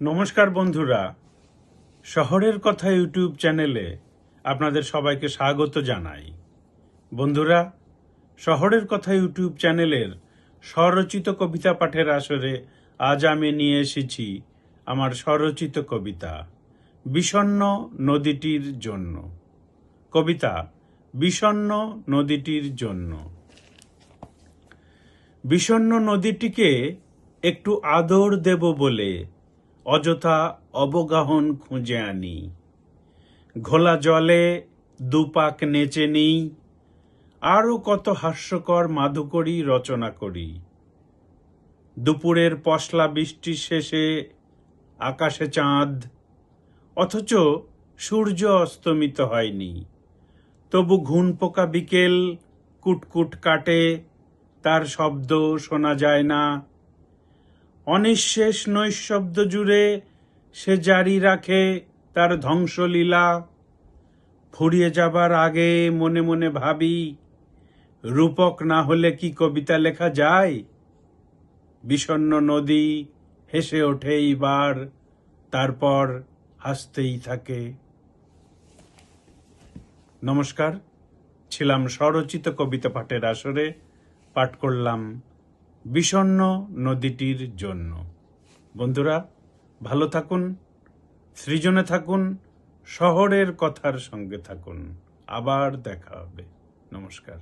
নমস্কার বন্ধুরা। শহরের কথা ইউটিউব চ্যানেলে আপনাদের সবাইকে স্বাগত জানাই। বন্ধুরা, শহরের কথা ইউটিউব চ্যানেলের স্বরচিত কবিতা পাঠের আসরে আজ আমি নিয়ে এসেছি আমার স্বরচিত কবিতা বিষণ্ন নদীটির জন্য। কবিতা বিষণ্ন নদীটির জন্য। বিষণ্ন নদীটিকে একটু আদর দেব বলে অযথা অবগাহন খুঁজে আনি। ঘোলা জলে দুপাক নেচে নিই, আরও কত হাস্যকর মাধুকরী রচনা করি। দুপুরের পশলা বৃষ্টি শেষে আকাশে চাঁদ, অথচ সূর্য অস্তমিত হয়নি। তবু ঘুন পোকা বিকেল কুটকুট কাটে, তার শব্দ শোনা যায় না অনিঃশেষ নৈশব্দ জুড়ে সে জারি রাখে তার ধ্বংসলীলা। ফুরিয়ে যাবার আগে মনে মনে ভাবি, রূপক না হলে কি কবিতা লেখা যায়? বিষণ্ণ নদী হেসে ওঠে এইবার, তারপর হাসতেই থাকে। নমস্কার, ছিলাম স্বরচিত কবিতা পাঠের আসরে, পাঠ করলাম বিষণ্ন নদীটির জন্য। বন্ধুরা, ভালো থাকুন, সৃজনে থাকুন, শহরের কথার সঙ্গে থাকুন। আবার দেখা হবে। নমস্কার।